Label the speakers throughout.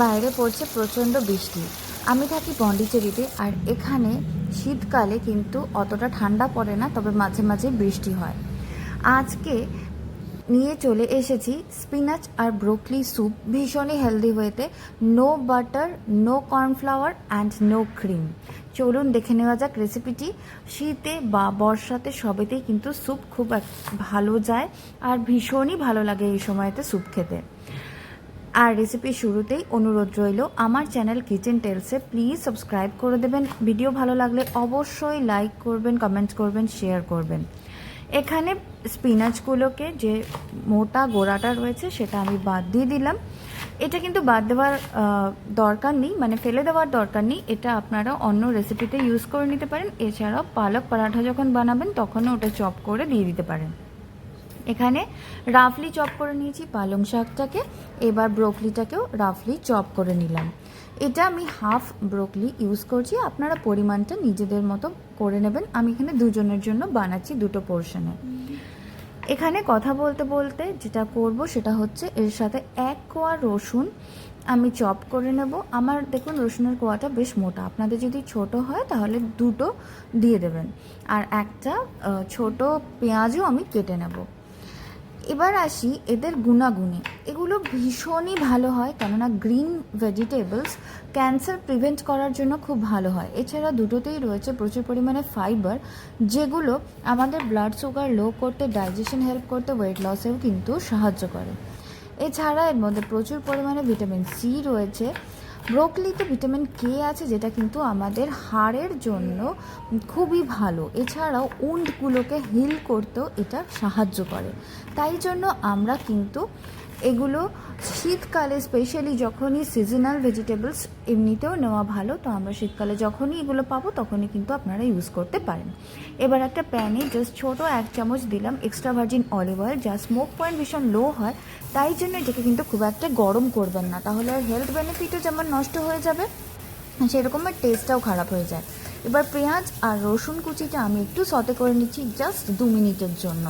Speaker 1: বাইরে পড়ছে প্রচণ্ড বৃষ্টি। আমি থাকি পন্ডিচেরিতে, আর এখানে শীতকালে কিন্তু অতটা ঠান্ডা পড়ে না, তবে মাঝে মাঝে বৃষ্টি হয়। আজকে নিয়ে চলে এসেছি স্পিনাচ আর ব্রোকলি স্যুপ। ভীষণই হেলদি ওয়েতে no butter, no cornflour and no cream. চলুন দেখে নেওয়া যাক রেসিপিটি। শীতে বা বর্ষাতে সবেতেই কিন্তু স্যুপ খুব ভালো যায়, আর ভীষণই ভালো লাগে এই সময়তে স্যুপ খেতে। আর রেসিপি শুরুতেই অনুরোধ রইল, আমার চ্যানেল কিচেন টেলসে প্লিজ সাবস্ক্রাইব করে দেবেন। ভিডিও ভালো লাগলে অবশ্যই লাইক করবেন কমেন্টস করবেন শেয়ার করবেন। এখানে স্পিনাচগুলোকে যে মোটা গোড়াটা রয়েছে সেটা আমি বাদ দিয়ে দিলাম। এটা কিন্তু বাদ দেওয়ার দরকার নেই মানে ফেলে দেওয়ার দরকার নেই। এটা আপনারা অন্য রেসিপিতে ইউজ করে নিতে পারেন। এছাড়াও পালক পরাঠা যখন বানাবেন, তখনও ওটা চপ করে দিয়ে দিতে পারেন। এখানে রাফলি চপ করে নিয়েছি, পালং শাকটাকে। এবার ব্রোকলিটাকেও রাফলি চপ করে নিলাম। এটা আমি হাফ ব্রোকলি ইউজ করছি, আপনারা পরিমাণটা নিজেদের মতো করে নেবেন। আমি এখানে দুজনের জন্য বানাচ্ছি দুটো পোর্শনে। এখানে কথা বলতে বলতে যেটা করব সেটা হচ্ছে এর সাথে এক কোয়া রসুন আমি চপ করে নেব। আমার দেখুন, রসুনের কোয়াটা বেশ মোটা। আপনাদের যদি ছোট হয় তাহলে দুটো দিয়ে দেবেন। আর একটা ছোট পেঁয়াজও আমি কেটে নেব। এবার আসি এদের গুণাগুণে। এগুলো ভীষণই ভালো হয়, কেননা গ্রিন ভেজিটেবলস ক্যান্সার প্রিভেন্ট করার জন্য খুব ভালো হয়। এছাড়া দুটোতেই রয়েছে প্রচুর পরিমাণে ফাইবার, যেগুলো আমাদের ব্লাড সুগার লো করতে, ডাইজেশন হেল্প করতে ওয়েট লসেও কিন্তু সাহায্য করে। এছাড়া এর মধ্যে প্রচুর পরিমাণে ভিটামিন সি রয়েছে। ব্রোকলিতে ভিটামিন কে আছে, যেটা কিন্তু আমাদের হাড়ের জন্য খুবই ভালো। এছাড়াও উন্ডগুলোকে হিল করতেও এটা সাহায্য করে। তাই জন্য আমরা কিন্তু এগুলো শীতকালে স্পেশালি যখনই সিজনাল ভেজিটেবলস এমনিতেও নেওয়া ভালো, তো আমরা শীতকালে যখনই এগুলো পাবো, তখনই কিন্তু আপনারা ইউজ করতে পারেন। এবার একটা প্যানে জাস্ট ছোট এক চামচ দিলাম এক্সট্রা ভার্জিন অলিভ অয়েল যা স্মোক পয়েন্ট ভীষণ লো হয়, তাই জন্য এটাকে কিন্তু খুব একটা গরম করবেন না। তাহলে আর হেলথ বেনিফিটও যেমন নষ্ট হয়ে যাবে, সেরকম টেস্টটাও খারাপ হয়ে যায়। এবার পেঁয়াজ আর রসুন কুচিটা আমি একটু সতে করে নিচ্ছি জাস্ট দু মিনিটের জন্য।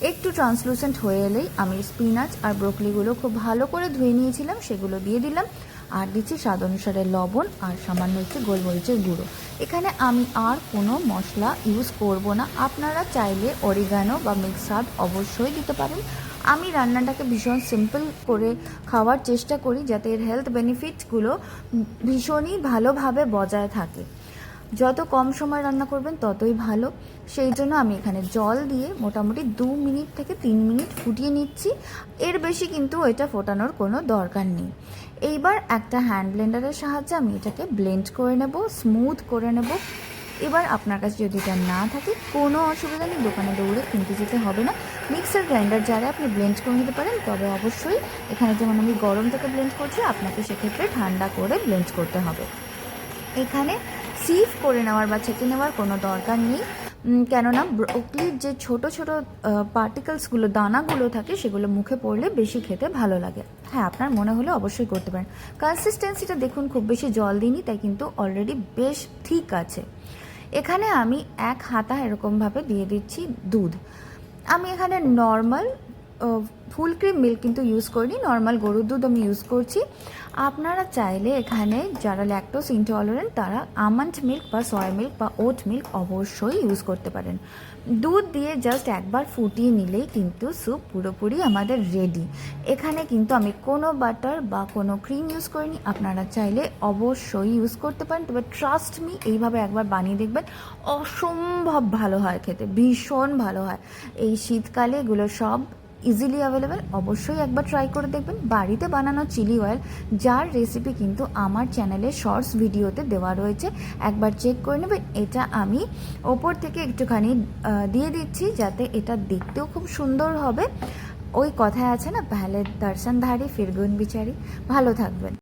Speaker 1: একটু ট্রান্সলুসেন্ট হয়ে এলেই আমি স্পিনাচ আর ব্রোকলিগুলো খুব ভালো করে ধুয়ে নিয়েছিলাম, সেগুলো দিয়ে দিলাম। আর দিচ্ছি স্বাদ অনুসারে লবণ আর সামান্য একটু গোলমরিচের গুঁড়ো। এখানে আমি আর কোনো মশলা ইউজ করব না। আপনারা চাইলে অরিগানো বা মিক্স হার্ব অবশ্যই দিতে পারেন। আমি রান্নাটাকে ভীষণ সিম্পল করে খাওয়ার চেষ্টা করি, যাতে এর হেলথ বেনিফিটসগুলো ভীষণই ভালোভাবে বজায় থাকে। যত কম সময় রান্না করবেন ততই ভালো। সেই জন্য আমি এখানে জল দিয়ে মোটামুটি দু মিনিট থেকে তিন মিনিট ফুটিয়ে নিচ্ছি। এর বেশি কিন্তু এটা ফোটানোর কোনো দরকার নেই। এইবার একটা হ্যান্ড ব্লেন্ডারের সাহায্যে আমি এটাকে ব্লেন্ড করে নেব স্মুথ করে নেব। এবার আপনার কাছে যদি এটা না থাকে, কোনো অসুবিধা নেই, দোকানে দৌড়ে কিনতে যেতে হবে না। মিক্সার গ্রাইন্ডার যারা আপনি ব্লেন্ড করে নিতে পারেন, তবে অবশ্যই এখানে যেমন আমি গরম থেকে ব্লেন্ড করছি, আপনাকে সেক্ষেত্রে ঠান্ডা করে ব্লেন্ড করতে হবে। এখানে সিভ করে নেওয়ার বা ছেঁকে নেওয়ার কোনো দরকার নেই। কেননা ব্রোকলির যে ছোট ছোট পার্টিকলসগুলো দানাগুলো থাকে, সেগুলো মুখে পড়লে বেশি খেতে ভালো লাগে। হ্যাঁ আপনার মনে হলে অবশ্যই করতে পারেন। কনসিস্টেন্সিটা দেখুন, খুব বেশি জল দিইনি, তাই কিন্তু অলরেডি বেশ ঠিক আছে। এখানে আমি এক হাতা এরকমভাবে দিয়ে দিচ্ছি দুধ। আমি এখানে নর্মাল ফুল ক্রিম মিল্ক কিন্তু ইউজ করিনি নর্মাল গরুর দুধ আমি ইউজ করছি। আপনারা চাইলে এখানে যারা ল্যাকটোস ইনটলারেন্ট তারা আমন্ড মিল্ক বা সয়া মিল্ক বা ওট মিল্ক অবশ্যই ইউজ করতে পারেন। দুধ দিয়ে জাস্ট একবার ফুটিয়ে নিলেই কিন্তু স্যুপ পুরোপুরি আমাদের রেডি এখানে কিন্তু আমি কোনো বাটার বা কোনো ক্রিম ইউজ করিনি, আপনারা চাইলে অবশ্যই ইউজ করতে পারেন। তবে ট্রাস্ট মি এইভাবে একবার বানিয়ে দেখবেন, অসম্ভব ভালো হয় খেতে, ভীষণ ভালো হয়। এই শীতকালে এগুলো সব ইজিলি অ্যাভেলেবেল অবশ্যই একবার ট্রাই করে দেখবেন। বাড়িতে বানানো চিলি অয়েল যার রেসিপি কিন্তু আমার চ্যানেলে শর্টস ভিডিওতে দেওয়া রয়েছে। একবার চেক করে নেবেন। এটা আমি ওপর থেকে একটুখানি দিয়ে দিচ্ছি যাতে এটা দেখতেও খুব সুন্দর হবে। ওই কথায় আছে না, পেহলে দর্শনধারী ফিরগুন বিচারি। ভালো থাকবেন।